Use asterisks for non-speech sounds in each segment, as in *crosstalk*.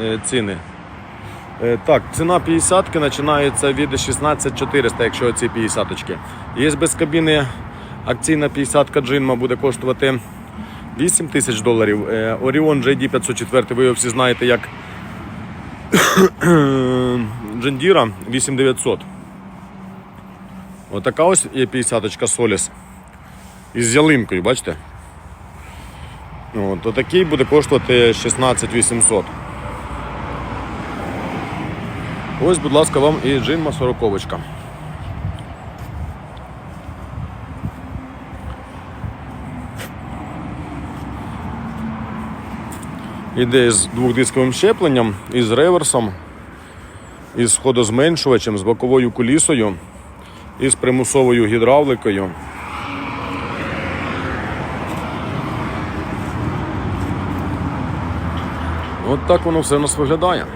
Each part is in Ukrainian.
е, ціни. Е, Так, ціна 50 починається від 16400, якщо ці 50 -очки. Є без кабіни акційна 50 джинма буде коштувати 8 тисяч доларів. Е, Orion JD 504, ви його всі знаєте як *coughs* Джендіра 8900. Отака ось є 50 Solis. Із ялинкою, бачите? От, отакий буде коштувати 16 800. Ось, будь ласка, вам і джинма 40 Іде з двохдисковим щепленням, із реверсом, із ходозменшувачем, з боковою кулісою, із примусовою гідравликою. От так воно все у нас виглядає.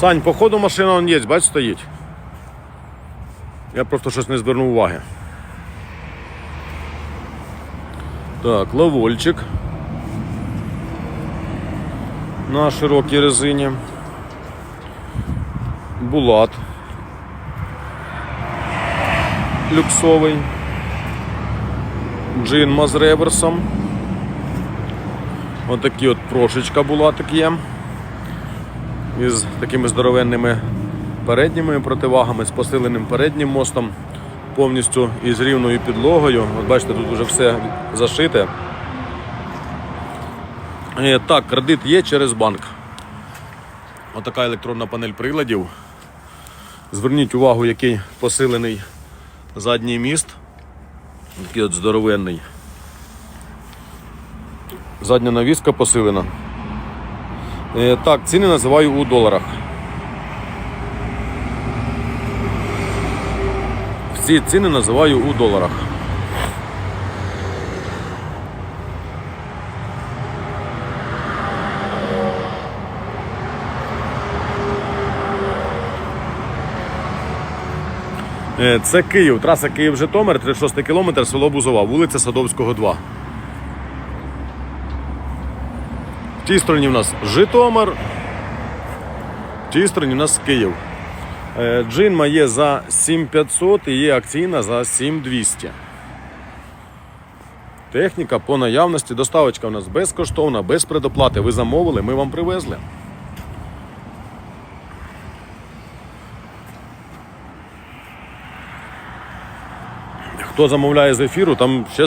Сань, походу машина он є, бач, стоїть. Я просто щось не звернув уваги. Так, лавольчик. На широкій резині. Булат. Люксовий. Джинма з реверсом. Отакі от прошечка була так є. Із такими здоровенними передніми противагами, з посиленим переднім мостом, повністю із рівною підлогою. От бачите, тут вже все зашите. Е, Так, кредит є через банк. Отака електронна панель приладів. Зверніть увагу, який посилений задній міст. Такий от здоровенний. Задня навіска посилена. Е, Так, ціни називаю у доларах. Всі ціни називаю у доларах. Е, Це Київ, траса Київ-Житомир, 36 кілометр, село Бузова, вулиця Садовського, 2. В тій стороні в нас Житомир, в тій стороні в нас Київ. Е, Джинма є за 7500 і є акційна за 7200. Техніка по наявності, доставочка у нас безкоштовна, без предоплати. Ви замовили, ми вам привезли. Хто замовляє з ефіру, там ще